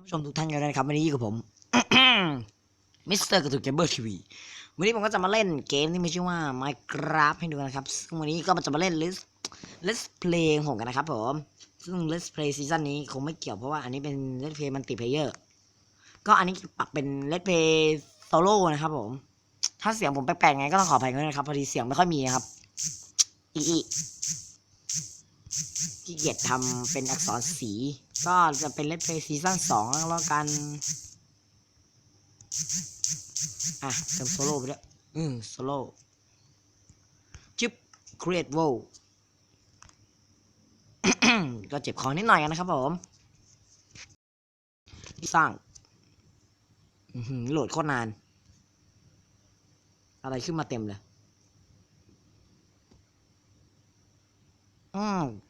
านผู้ชมทุกท่านกันด้นะครับวันนี้กับผมมิสเตอร์กระตุกเกมเบอร์ทีวีวันนี้ผมก็จะมาเล่นเกมที่มีชื่อว่า Minecraft ให้ดูนะครับ ซึ่งวันนี้ก็จะมาเล่น Let's Let's Play ของผมกันนะครับผม ซึ่ง Let's Play ซีซั่นนี้คงไม่เกี่ยวเพราะว่าอันนี้เป็น Let's Play มันติเพเยอร์ก็อันนี้ปักเป็น Let's Play Solo นะครับผม ถ้าเสียงผมแปลกๆไงก็ต้องขออภัยด้วยนะครับ พอดีเสียงไม่ค่อยมีครับอีอี ขี้เกียจทำเป็นอักษรสี ก็จะเป็น Let's Play ซีซั่นสองแล้วกัน อะเติมโซโล่ไปด้วยอืมโซโล่จิบ create wow ก็เจ็บคอนิดหน่อยนะครับผมสร้างโหลดโคตรนาน อะไรขึ้นมาเต็มเลย อืมอือหือ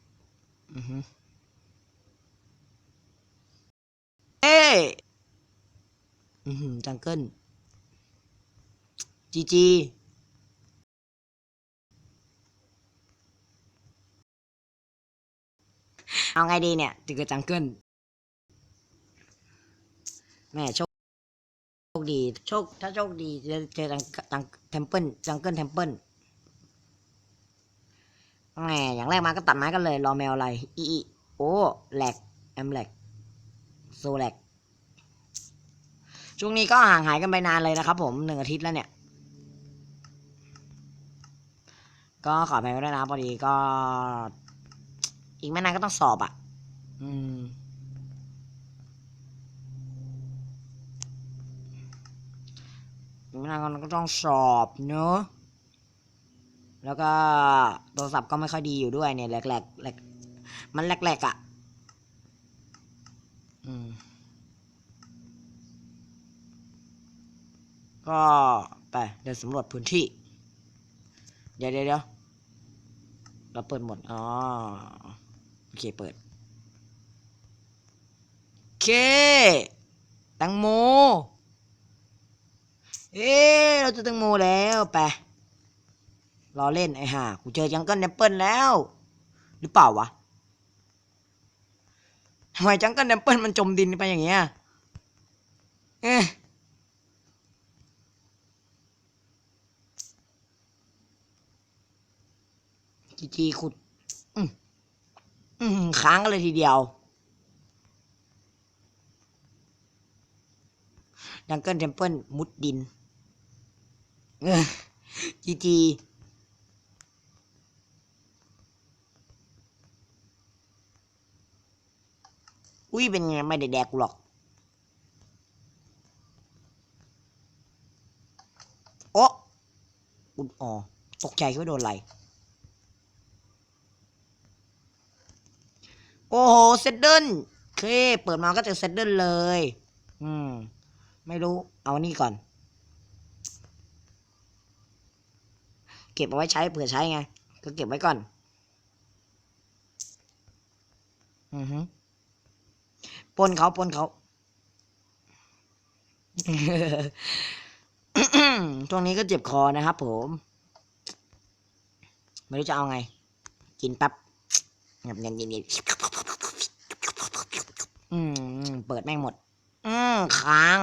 เอ้ยอือหือจังเกิลจีจีเอาไงดีเนี่ยถึงกับจังเกิลแม่โชคโชคดี โชค ถ้าโชคดีจะเจอจังจังเทมเพิลจังเกิลเทมเพิล แหมอย่างแรกมาก็ตัดไม้กันเลยรอแมวอะไรอีอีโอแหลกแอมแหลกโซแหลกช่วงนี้ก็ห่างหายกันไปนานเลยนะครับ ผมหนึ่งอาทิตย์แล้วเนี่ย ก็ขออภัยได้วนะพอดีก็ อีกไม่นานก็ต้องสอบอะ อืมอีกไม่นานก็ต้องสอบเนอะ แล้วก็โทรศัพท์ก็ไม่ค่อยดีอยู่ด้วยเนี่ยแหลกแหลกแหลกมันแหลกแหลกอะอืมก็ไปเดินสำรวจพื้นที่ เดี๋ยวเดี๋ยวเดี๋ยวเราเปิดหมด อ๋อ โอเค เปิด โอเค ตังโม เอ๊เราจะตังโมแล้ว ไป รอเล่นไอ้ห่ากูเจอจังเกิลแอปเปิลแล้ว หรือเปล่าวะทำไมจังเกิลแอปเปิลมันจมดินไปอย่างเงี้ยเอ๊ะจีจีขุดอืมอืมค้างกันเลยทีเดียวดังเกิลเทมเพิลมุดดินเออจีจี อุ้ยเป็นไงไม่ได้แดกกูหรอก โอ้อุดอ๋อตกใจคิดว่าโดนอะไรโอ้โหเซดเดิลเคเปิดมาก็เจอเซดเดิลเลย อืม ไม่รู้ เอานี่ก่อน เก็บเอาไว้ใช้เผื่อใช้ไง ก็เก็บไว้ก่อน อือฮึ ปนเขาปนเขาช่วงนี้ก็เจ็บคอนะครับผม ไม่รู้จะเอาไง กินแป๊บเงียบเงียบเงียบเงียบอืม เปิดแม่งหมด อืมค้าง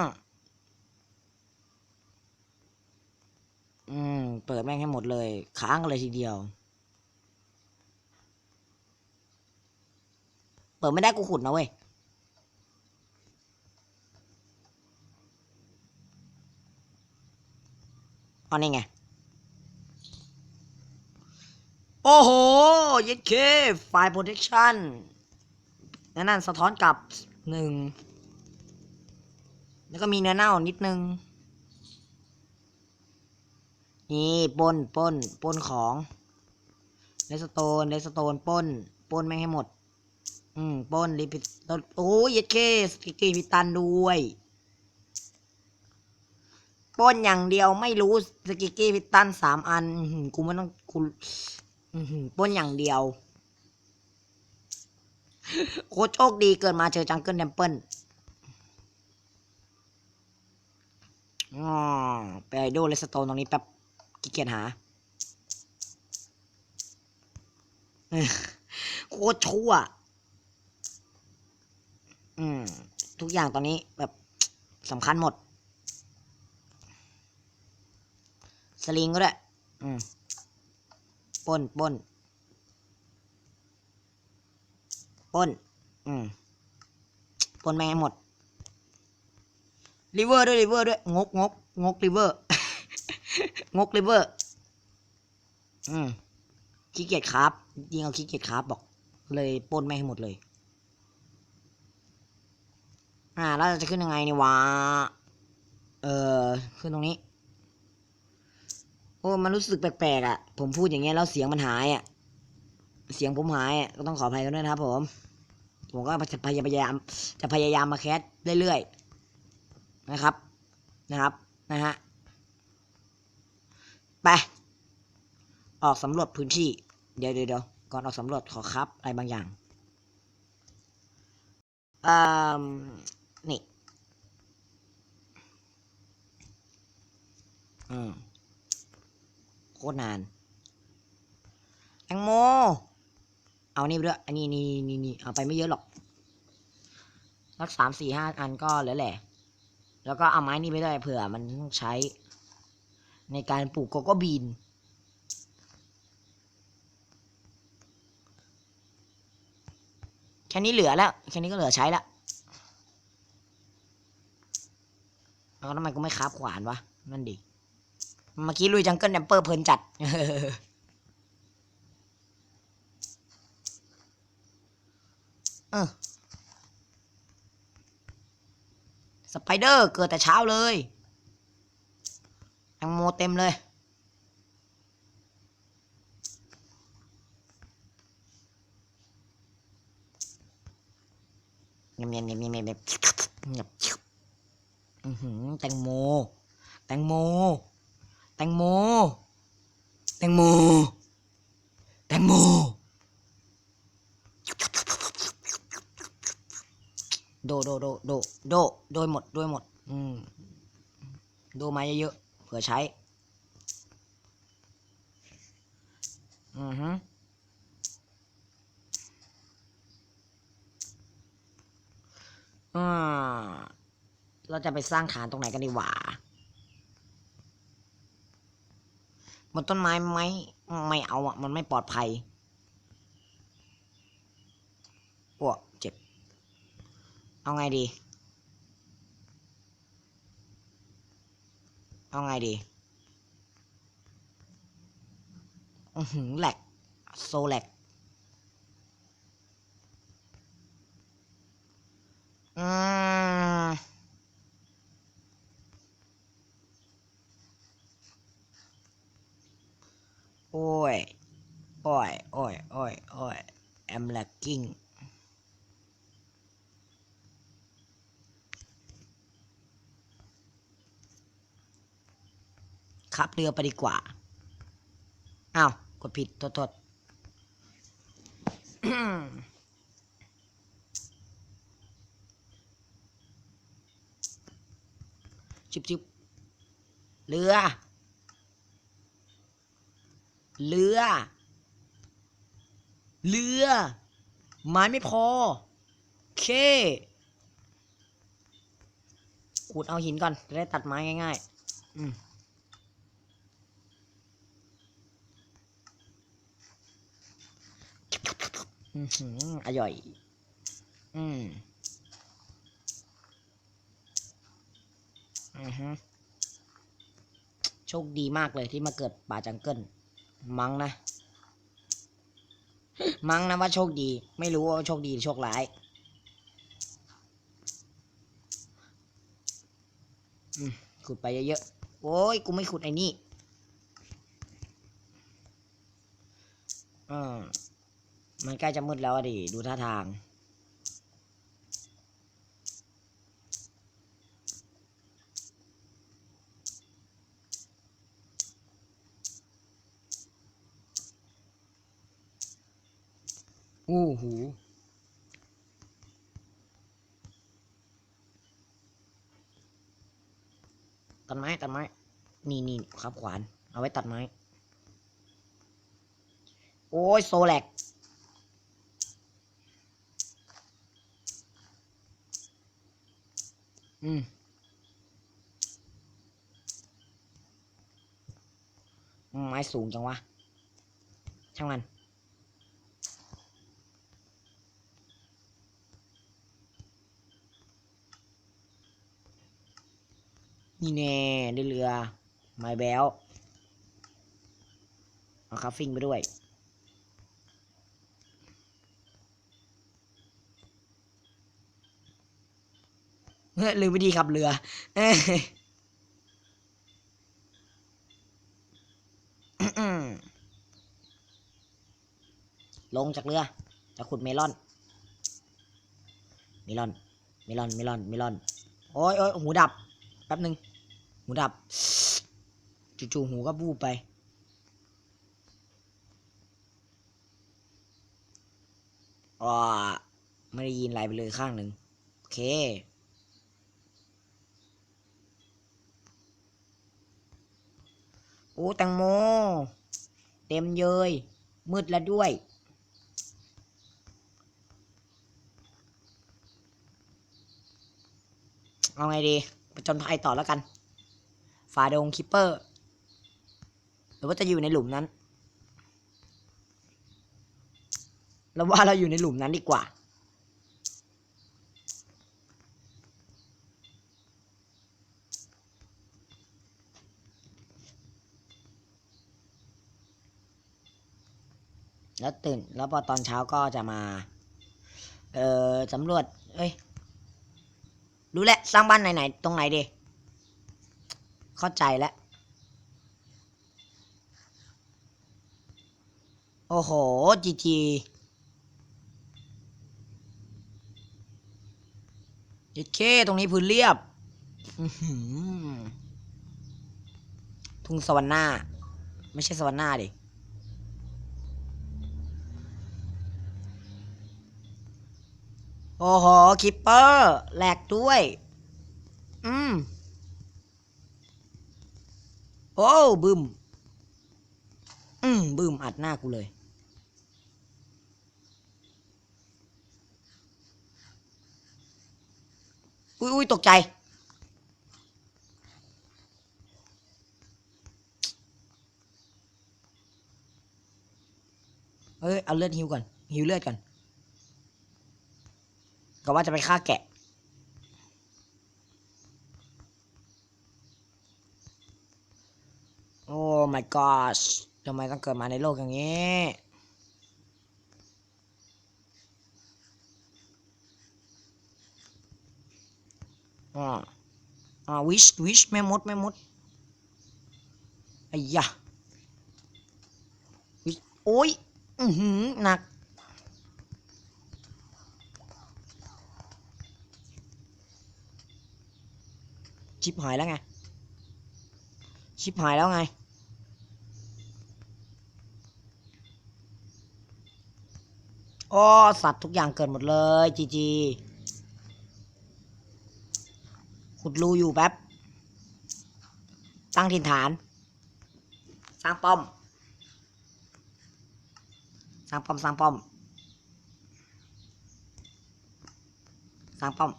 อืม เปิดแม่งให้หมดเลย ค้างเลยทีเดียว เปิดไม่ได้กูขุดนะเว้ย อ๋อนี่ไง โอ้โหยัดเคไฟล์ protection นั่นนั่นสะท้อนกับหนึ่ง แล้วก็มีเนื้อเน่านิดนึง นี่ปนปนปนของเลสโตนเลสโตนปนปนไม่ให้หมด อืมปนรีพิตโอ้ยยัดเคสกิกกี้พิตันด้วย ปนอย่างเดียวไม่รู้สกิกกี้พิตันสามอันกูไม่ต้องกูอื้นอย่างเดียวโคโชคดีเกิดมาเจอจังเกิลเดมเปิลอ๋อไปดูเลสโตนตรงนี้แป๊บขี้เกียจหาโคตรชั่ว อืม ทุกอย่างตอนนี้แบบสำคัญหมด สลิงก็ด้วยอืมปล้นปล้นปล้น อืมปล้นแม่งให้หมดริเวอร์ด้วยริเวอร์ด้วยงกงกงกริเวอร์งกริเวอร์ อืมขี้เกียจครับยิงเอาขี้เกียจครับบอก เลยปล้นแม่งให้หมดเลย อ่า แล้วเราจะขึ้นยังไงนี่วะ เออขึ้นตรงนี้ โอ้มันรู้สึกแปลกๆอะ ผมพูดอย่างเงี้ยแล้วเสียงมันหายอะ เสียงผมหายอะก็ต้องขออภัยกันด้วยนะครับผม ผมก็จะพยายามจะพยายามมาแคสเรื่อยๆนะครับ นะครับนะฮะไปออกสำรวจพื้นที่ เดี๋ยวเดี๋ยวเดี๋ยวก่อนออกสำรวจขอครับ อะไรบางอย่างอ่านี่ อืม โคตรนานแตงโม เอานี่ไปด้วยอันนี้นี่นี่นี่เอาไปไม่เยอะหรอกสักสามสี่ห้าอันก็เหลือแหละ แล้วก็เอาไม้นี่ไปด้วยเผื่อมันต้องใช้ ในการปลูกโกโก้บีนแค่นี้เหลือแล้วแค่นี้ก็เหลือใช้แล้วแล้วทำไมกูไม่คาบขวานวะนั่นดิ เมื่อกี้ลุยจังเกิลแดมเปอร์เพลินจัด เออสไปเดอร์เกิดแต่เช้าเลยแตงโมเต็มเลย เงียบเงียบเงียบเงียบเงียบเงียบเงียบอื้อหือแตงโม แตงโม แตงโม แตงโม แตงโม โดโดโดโดโดโดยหมดโดยหมด อืม โดมาเยอะๆ เผื่อใช้ อือฮึอ่าเราจะไปสร้างฐานตรงไหนกันดีหว่าบ นต้นไม้ไหมไม่เอาอะ มันไม่ปลอดภัยโอ้เจ็บ เอาไงดี เอาไงดีอือหือแหลกโซแหลกอืม โอ้ย โอ้ย โอ้ย โอ้ย โอ้ย I'm lagging ขับเรือไปดีกว่า อ้าว กดผิดโทษโทษชิบชิบเรือ เรือ เรือ ไม้ไม่พอ เคขุดเอาหินก่อน จะได้ตัดไม้ง่ายๆ อืมอือหืออร่อย อืม อือฮึโชคดีมากเลยที่มาเกิดป่าจังเกิลมั้งนะ มั้งนะว่าโชคดี ไม่รู้ว่าโชคดีหรือโชคร้าย ขุดไปเยอะๆ โอ้ย กูไม่ขุดไอ้นี่อ่ามันใกล้จะมืดแล้วดิ ดูท่าทาง อู้หู ตัดไม้ ตัดไม้ นี่นี่ครับขวาน เอาไว้ตัดไม้ โอ้ย โซแลกอืมอืมไม้สูงจังวะ ช่างมัน นี่แน่ได้เรือไม้แบลเอาคาฟฟิ้งไปด้วยเฮ้ยลืมวิธีขับเรือลงจากเรือ จะขุดเมลอน เมลอน เมลอน เมลอน เมลอน โอ้ยโอ้ยหูดับ แป๊บหนึ่ง หูดับ จู่ๆหูก็บูบไปอ่าไม่ได้ยินอะไรไปเลยข้างหนึ่ง โอเค โอ้แตงโม เต็มเยย มืดแล้วด้วยเอาไงดีประจนภัยต่อแล้วกัน ฝาดงคิปเปอร์ หรือว่าจะอยู่ในหลุมนั้นเราว่าเราอยู่ในหลุมนั้นดีกว่า แล้วตื่น แล้วพอตอนเช้าก็จะมา เอ่อสำรวจ เอ้ย รู้แล้ว สร้างบ้านไหน ๆ ตรงไหนดี เข้าใจแล้ว โอ้โหจีจีเจ็ดเคตรงนี้พื้นเรียบทุ่งสวรรค์หน้า ไม่ใช่สวรรค์หน้าดิโอ้โห คิปเปอร์แหลกด้วย อืม โอ้บึมอืมบึมอัดหน้ากูเลย อุ้ยอุ้ยตกใจเอ้ย เอาเลือดฮิวก่อนฮิวเลือดก่อนก็ว่าจะไปฆ่าแกะ โอ้ my gosh ทำไมต้องเกิดมาในโลกอย่างนี้อ่าอ่าวิชวิชแม่มดแม่มดไอ้ยะวิชโอ้ยอือหือหนักชิบหายแล้วไง ชิบหายแล้วไง โอ้สัตว์ทุกอย่างเกิดหมดเลยจีจีขุดรูอยู่แป๊บ ตั้งถิ่นฐาน สร้างป้อม สร้างป้อม สร้างป้อม สร้างป้อม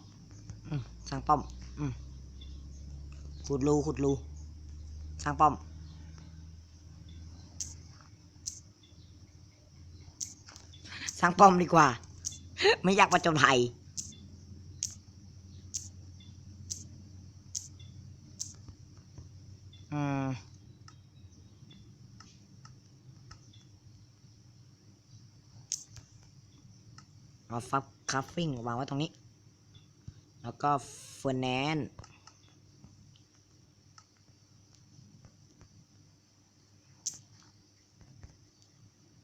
สร้างป้อมอืมขุดรูขุดรูสร้างป้อม สร้างป้อมดีกว่า ไม่อยากประจนภัยอืมเอาฟับคัฟฟิ้งวางไว้ตรงนี้ แล้วก็เฟอร์แนนซ์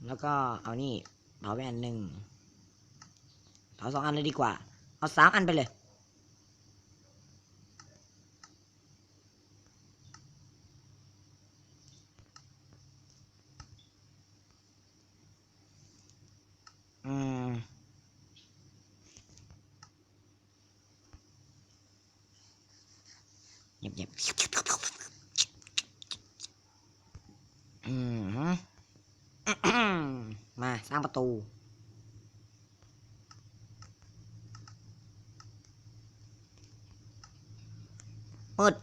แล้วก็เอานี่ เผาไปอันหนึ่งเผาสองอันเลยดีกว่า เอาสามอันไปเลย อืม เงียบเงียบอืมฮึ มาสร้างประตู อ มืด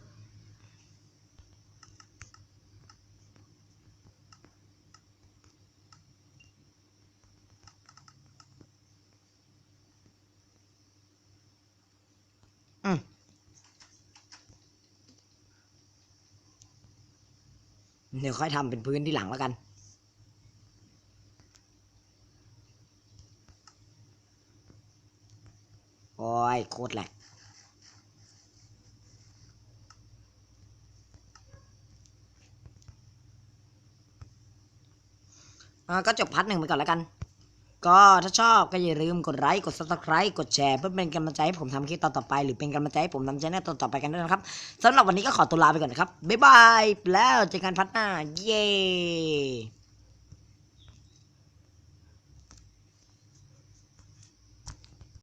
อืมเดี๋ยวค่อยทำเป็นพื้นที่หลังแล้วกัน โอ้ย โคตรแหลก ก็จบพาร์ทหนึ่งไปก่อนแล้วกัน ก็ถ้าชอบก็อย่าลืมกดไลค์กด subscribe กดแชร์เพื่อเป็นกำลังใจให้ผมทำคลิปต่อๆไปหรือเป็นกำลังใจให้ผมทำชแนลต่อๆไปกันด้วยนะครับสำหรับวันนี้ก็ขอตัวลาไปก่อนนะครับบ๊ายบายแล้วเจอกันพัดหน้าเย้